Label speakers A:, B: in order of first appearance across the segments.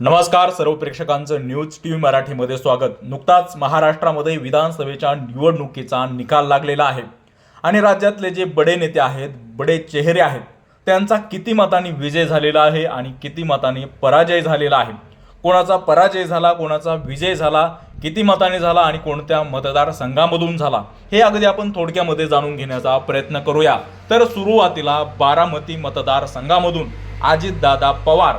A: नमस्कार सर्व प्रेक्षकांचं news T V मराठीमध्ये स्वागत. नुकताच महाराष्ट्रामध्ये विधानसभेच्या निवडणुकीचा निकाल लागलेला आहे. आणि राज्यातले जे बडे नेते आहेत बडे चेहरे आहेत त्यांचा किती मतांनी विजय झालेला आहे आणि किती मतांनी पराजय झालेला आहे? कोणाचा पराजय झाला कोणाचा विजय झाला किती मताने झाला आणि कोणत्या मतदारसंघामधून झाला? हे अगदी आपण थोडक्यामध्ये जाणून घेण्याचा प्रयत्न करूया. तर सुरुवातीला बारामती मतदारसंघामधून अजितदादा पवार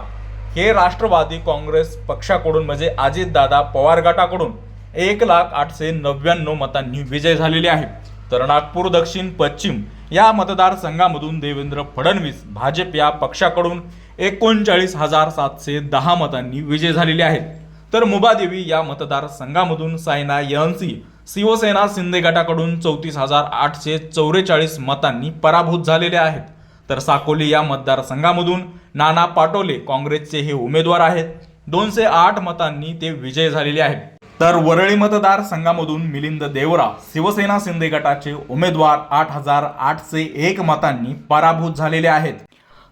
A: हे राष्ट्रवादी काँग्रेस पक्षाकडून म्हणजे अजितदादा पवार गटाकडून एक लाख आठशे नव्याण्णव मतांनी विजय झालेले आहे. तर नागपूर दक्षिण पश्चिम या मतदारसंघामधून देवेंद्र फडणवीस भाजप या पक्षाकडून एकोणचाळीस हजार सातशे दहा मतांनी विजय झालेले आहेत तर मुबादेवी या मतदारसंघामधून सायना यहन्सी शिवसेना शिंदे गटाकडून चौतीस हजार आठशे चौवेचाळीस मतांनी पराभूत झालेले आहेत. तर साकोली या मतदारसंघामधून नाना पाटोले काँग्रेसचे हे उमेदवार आहेत. दोनशे आठ मतांनी ते विजय झालेले आहेत. तर वरळी मतदारसंघामधून मिलिंद देवरा शिवसेना शिंदे गटाचे उमेदवार आठ हजार आठशे एक मतांनी पराभूत झालेले आहेत.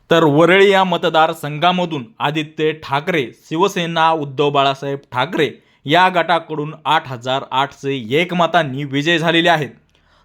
A: तर वरळी या मतदारसंघामधून आदित्य ठाकरे शिवसेना उद्धव बाळासाहेब ठाकरे या गटाकडून आठ हजार आठशे एक मतांनी विजय झालेले आहेत.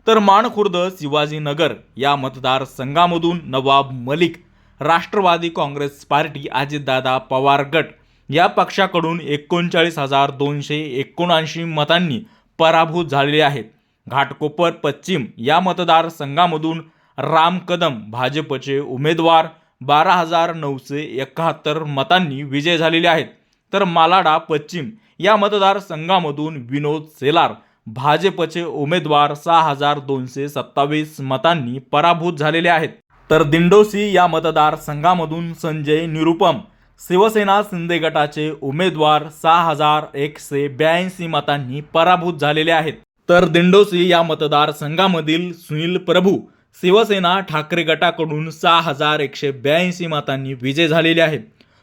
A: तर माणखुर्द शिवाजीनगर या मतदारसंघामधून नवाब मलिक राष्ट्रवादी काँग्रेस पार्टी अजितदादा पवार गट या पक्षाकडून एकोणचाळीस हजार दोनशे एकोणऐंशी मतांनी पराभूत झालेले आहेत. घाटकोपर पश्चिम या मतदारसंघामधून राम कदम भाजपचे उमेदवार बारा हजार नऊशे एकाहत्तर मतांनी विजय झालेले आहेत. तर मालाडा पश्चिम या मतदारसंघामधून विनोद सेलार भाजपचे उमेदवार सहा हजार दोनशे सत्तावीस मतांनी पराभूत झालेले आहेत. तर दिंडोसी या मतदारसंघामधून संजय निरुपम शिवसेना शिंदे गटाचे उमेदवार सहा हजार एकशे ब्याऐंशी मतांनी पराभूत झालेले आहेत. तर दिंडोसी या मतदारसंघामधील सुनील प्रभू शिवसेना ठाकरे गटाकडून सहा हजार एकशे ब्याऐंशी मतांनी विजय झालेले आहेत.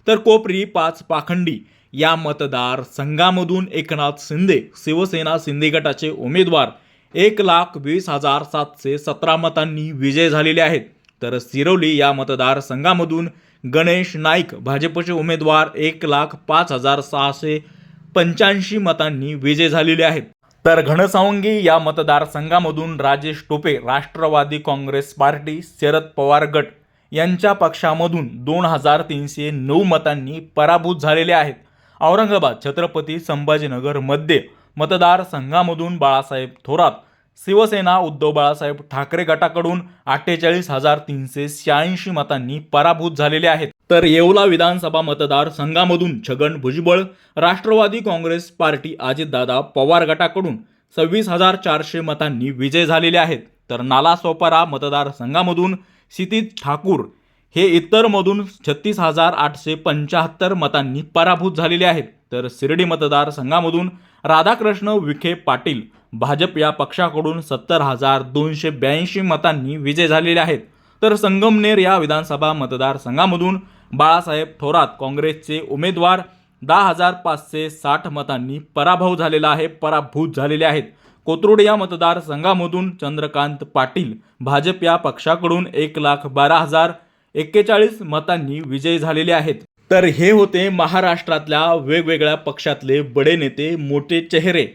A: तर कोपरी पाच पाखंडी या मतदारसंघामधून एकनाथ शिंदे शिवसेना शिंदे गटाचे उमेदवार एक लाख वीस हजार सातशे सतरा मतांनी विजय झालेले आहेत. तर सिरोली या मतदारसंघामधून गणेश नाईक भाजपचे उमेदवार एक लाख पाच हजार सहाशे पंच्याऐंशी मतांनी विजय झालेले आहेत. तर घनसावंगी या मतदारसंघामधून राजेश टोपे राष्ट्रवादी काँग्रेस पार्टी शरद पवार गट यांच्या पक्षामधून दोन हजार तीनशे नऊ मतांनी पराभूत झालेले आहेत. औरंगाबाद छत्रपती संभाजीनगरमध्ये मतदारसंघामधून बाळासाहेब थोरात शिवसेना उद्धव बाळासाहेब ठाकरे गटाकडून अठ्ठेचाळीस हजार तीनशे शहाऐंशी मतांनी पराभूत झालेले आहेत. तर येवला विधानसभा मतदारसंघामधून छगन भुजबळ राष्ट्रवादी काँग्रेस पार्टी अजितदादा पवार गटाकडून सव्वीस हजार चारशे मतांनी विजय झालेले आहेत. तर नालासोपारा मतदारसंघामधून क्षितिज ठाकूर हे इतरमधून छत्तीस हजार आठशे पंच्याहत्तर मतांनी पराभूत झालेले आहेत. तर शिर्डी मतदारसंघामधून राधाकृष्ण विखे पाटील भाजप या पक्षाकडून सत्तर हजार दोनशे ब्याऐंशी मतांनी विजय झालेले आहेत. तर संगमनेर या विधानसभा मतदारसंघामधून बाळासाहेब थोरात काँग्रेसचे उमेदवार दहा हजार पाचशे साठ मतांनी पराभव झालेला आहे पराभूत झालेले आहेत. कोथरूड या मतदारसंघामधून चंद्रकांत पाटील भाजप या पक्षाकडून एक लाख बारा हजार एक्केचाळीस मतांनी विजयी झालेले आहेत. तर हे होते महाराष्ट्रातल्या वेगवेगळ्या पक्षातले बडे नेते मोठे चेहरे.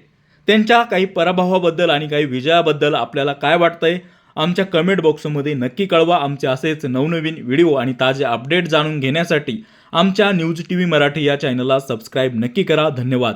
A: त्यांच्या काही पराभवाबद्दल आणि काही विजयाबद्दल आपल्याला काय वाटतंय? आमच्या कमेंट बॉक्समध्ये नक्की कळवा. आमचे असेच नवनवीन व्हिडिओ आणि ताजे अपडेट जाणून घेण्यासाठी आमच्या न्यूज टी व्ही मराठी या चॅनलला सबस्क्राईब नक्की करा. धन्यवाद.